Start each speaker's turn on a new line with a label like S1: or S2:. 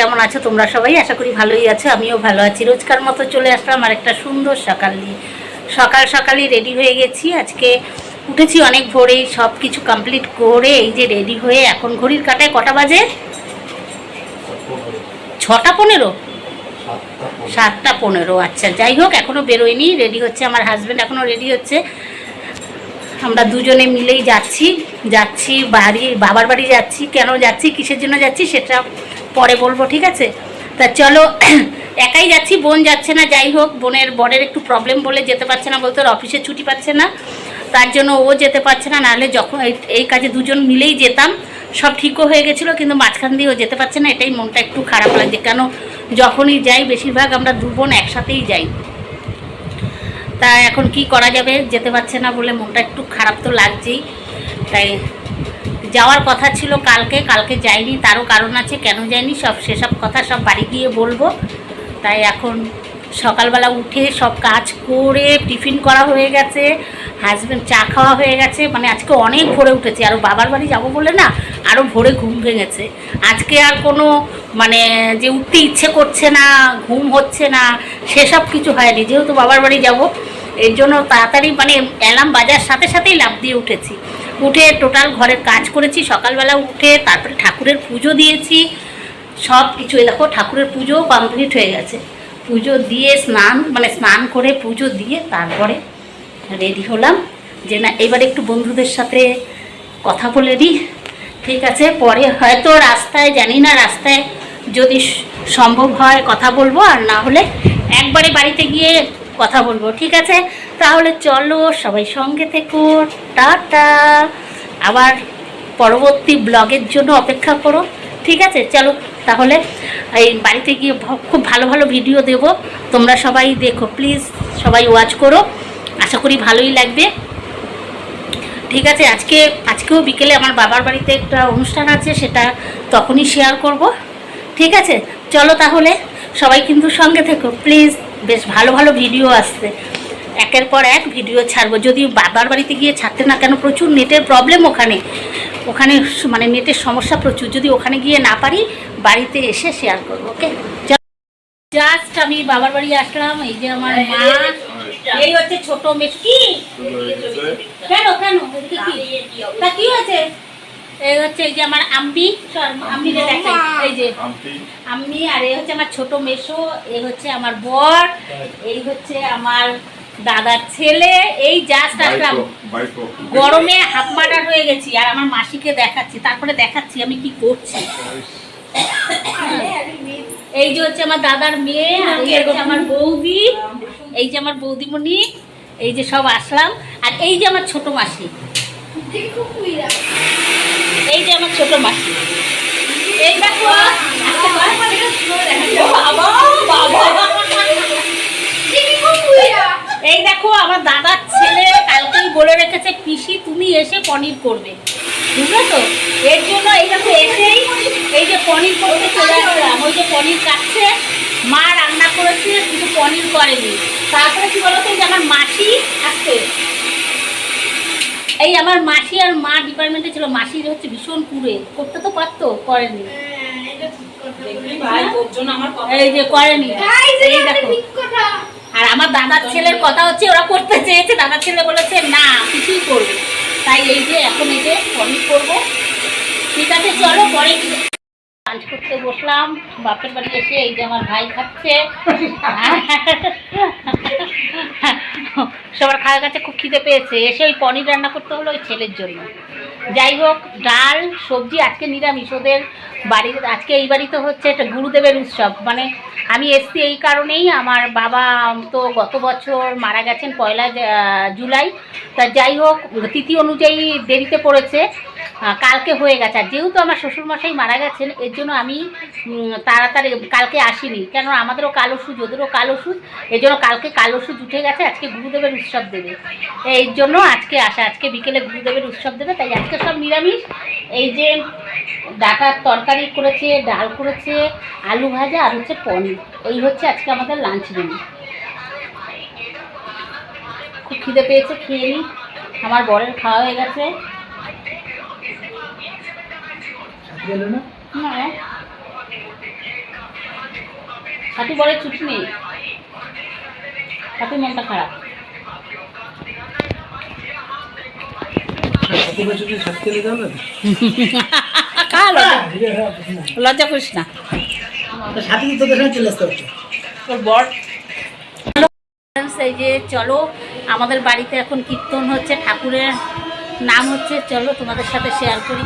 S1: কেমন আছো তোমরা সবাই? আশা করি ভালোই আছো, আমিও ভালো আছি। রোজকার মতো চলে আসলাম আর একটা সুন্দর সকাল নিয়ে। সকাল সকালই রেডি হয়ে গেছি। আজকে উঠেছি অনেক ভোরেই সব কিছু কমপ্লিট করে এই যে রেডি হয়ে এখন ঘড়ির কাটায় কটা বাজে? ছটা পনেরো? সাতটা পনেরো আচ্ছা যাই হোক এখনও বেরোয়নি রেডি হচ্ছে আমার হাজব্যান্ড এখনও রেডি হচ্ছে। আমরা দুজনে মিলেই যাচ্ছি যাচ্ছি, বাড়ি, বাবার বাড়ি যাচ্ছি। কেন যাচ্ছি, কিসের জন্য যাচ্ছি, সেটা পরে বলব, ঠিক আছে? তা চলো, একাই যাচ্ছি, বোন যাচ্ছে না, যাই হোক, বোনের বরের একটু প্রবলেম বলে যেতে পারছে না, বলতে অফিসে ছুটি পাচ্ছে না। তার জন্য ও যেতে পারছে না, নাহলে যখন এই এই কাজে দুজন মিলেই যেতাম, সব ঠিকও হয়ে গেছিল, কিন্তু মাঝখান দিয়ে ও যেতে পারছে না, এটাই মনটা একটু খারাপ লাগছে। কেন, যখনই যাই, বেশিরভাগ আমরা দু বোন একসাথেই যাই। তা এখন কি করা যাবে, যেতে পারছে না বলে মনটা একটু খারাপ তো লাগছেই, তাই যাওয়ার কথা ছিল কালকে কালকে যাইনি, তারও কারণ আছে, কেন যাইনি, সব সেসব কথা সব বাড়ি গিয়ে বলব। তাই এখন সকালবেলা উঠে সব কাজ করে টিফিন করা হয়ে গেছে হাজব্যান্ড চা খাওয়া হয়ে গেছে মানে আজকে অনেক ভোরে উঠেছে, আর বাবার বাড়ি যাব বলে না আরও ভোরে ঘুম ভেঙেছে। আজকে আর কোনো মানে যে উঠতে ইচ্ছে করছে না, ঘুম হচ্ছে না, সেসব কিছু হয়নি, যেহেতু বাবার বাড়ি যাব, এর জন্য তাড়াতাড়ি মানে অ্যালার্ম বাজার সাথে সাথেই লাভ দিয়ে উঠেছি। উঠে টোটাল ঘরের কাজ করেছি, সকালবেলা উঠে তারপরে ঠাকুরের পুজো দিয়েছি, সব কিছু। দেখো, ঠাকুরের পুজো কমপ্লিট হয়ে গেছে। পুজো দিয়ে স্নান মানে স্নান করে পুজো দিয়ে তারপরে রেডি হলাম। যে না, এবার একটু বন্ধুদের সাথে কথা বলে নিই। ঠিক আছে, পরে হয়তো রাস্তায়, জানি না রাস্তায় যদি সম্ভব হয় কথা বলব, আর না হলে একবারে বাড়িতে গিয়ে কথা বলব। ঠিক আছে তাহলে চলো সবাই সঙ্গে থেকো। টাটা। আবার পরবর্তী ব্লগের জন্য অপেক্ষা করো। ঠিক আছে? চলো তাহলে এই বাড়িতে গিয়ে খুব ভালো ভালো ভিডিও দেব। তোমরা সবাই দেখো প্লিজ সবাই ওয়াচ করো। আশা করি ভালোই লাগবে। ঠিক আছে? আজকে, আজকেও বিকেলে আমার বাবার বাড়িতে একটা অনুষ্ঠান আছে, সেটা তখনই শেয়ার করব। ঠিক আছে? চলো তাহলে সবাই কিন্তু সঙ্গে থেকো। প্লিজ বেশ ভালো ভালো ভিডিও আসছে। একের পর এক ভিডিও ছাড়বো। যদি বাবার বাড়িতে গিয়ে ছাড়তে না কেন প্রচুর নেটের প্রবলেম ওখানে। ওখানে মানে নেটের সমস্যা প্রচুর। যদি ওখানে গিয়ে না পারি, বাড়িতে এসে শেয়ার করব ওকে জাস্ট আমি বাবার বাড়ি আসলাম, এই যে আমার মা। এই হচ্ছে ছোট মেয়ে। কেন কেন? তা কি হয়েছে? এই হচ্ছে এই যে আমার আম্বি আম্বি দেখাই। এই যে আম্মি, আর এই হচ্ছে আমার ছোট মেশো এই হচ্ছে আমার বর, এই হচ্ছে আমার দাদার ছেলে এই জাস্ট আসলাম। গরমে হাফ মার্ডার হয়ে গেছি আর আমার মাসিকে দেখাচ্ছি তারপরে দেখাচ্ছি আমি কি করছি। এই যে হচ্ছে আমার দাদার মেয়ে আর এই হচ্ছে আমার বৌদি। এই যে আমার বৌদিমণি এই যে সব আসলাম। আর এই যে আমার ছোট মাসি। এই যে আমার ছোট মাসি এই দেখো বাবা, বাবা। এই দেখো আমার দাদার ছেলে কালকেই বলে রেখেছে পিসি তুমি এসে পনির করবে। বুঝলো তো? এর জন্য এই দেখো এসেই এই যে পনির করতে চলে আসলাম। ওই যে পনির কাটছে মা রান্না করেছে কিন্তু পনির করেনি। তারপরে কি বলতো যে আমার মাসি আসছে। এই আমার মাসি আর মা ডিপার্টমেন্টে ছিল মাসির হচ্ছে ভীষণ কুড়ে। করতে তো পারতো করেনি। এই যে করেনি। এই দেখো আমার দাদার ছেলের কথা হচ্ছে, ওরা করতে চেয়েছে, দাদার ছেলে বলেছে, না, কিছুই করবে তাই এই যে, এখন এই যে করব। ঠিক আছে, চলো, পরে করতে বসলাম, বাপের বাড়ি এসে এই যে আমার ভাই খাচ্ছে। সবার খাওয়ার কাছে খুব খিদে পেয়েছে। এসে ওই পনির রান্না করতে হলো ওই ছেলের জন্য। যাই হোক, ডাল, সবজি আজকে নিরামিষ। ওদের বাড়ির, আজকে এই বাড়িতে হচ্ছে একটা গুরুদেবের উৎসব। মানে আমি এসছি এই কারণেই আমার বাবা তো গত বছর মারা গেছেন পয়লা জুলাই। তা যাই হোক, তিথি অনুযায়ী দেরিতে পড়েছে। কালকে হয়ে গেছে। আর যেহেতু আমার শ্বশুরমশাই মারা গেছেন, এর জন্য আমি তাড়াতাড়ি কালকে আসিনি। কেন আমাদেরও কালো সুজ ওদেরও কালো সুজ এই জন্য কালকে কালো সুজ উঠে গেছে, আজকে গুরুদেবের উৎসব দেবে। এই জন্য আজকে আসা, আজকে বিকেলে গুরুদেবের উৎসব দেবে, তাই আজকে সব নিরামিষ। এই যে ডাটার তরকারি করেছে, ডাল করেছে, আলু ভাজা আর হচ্ছে পনির। এই হচ্ছে আজকে আমাদের লাঞ্চ মেনু খুব খিদে পেয়েছে, খেয়ে নিই আমার বরের খাওয়া হয়ে গেছে। না? হাঁটু বড় ছুটি নেই। হাঁটু মনটা খারাপ।
S2: না?
S1: খা লজ্জা? করিস না। এই যে চলো আমাদের বাড়িতে এখন কীর্তন হচ্ছে ঠাকুরের নাম হচ্ছে চলো তোমাদের সাথে শেয়ার করি।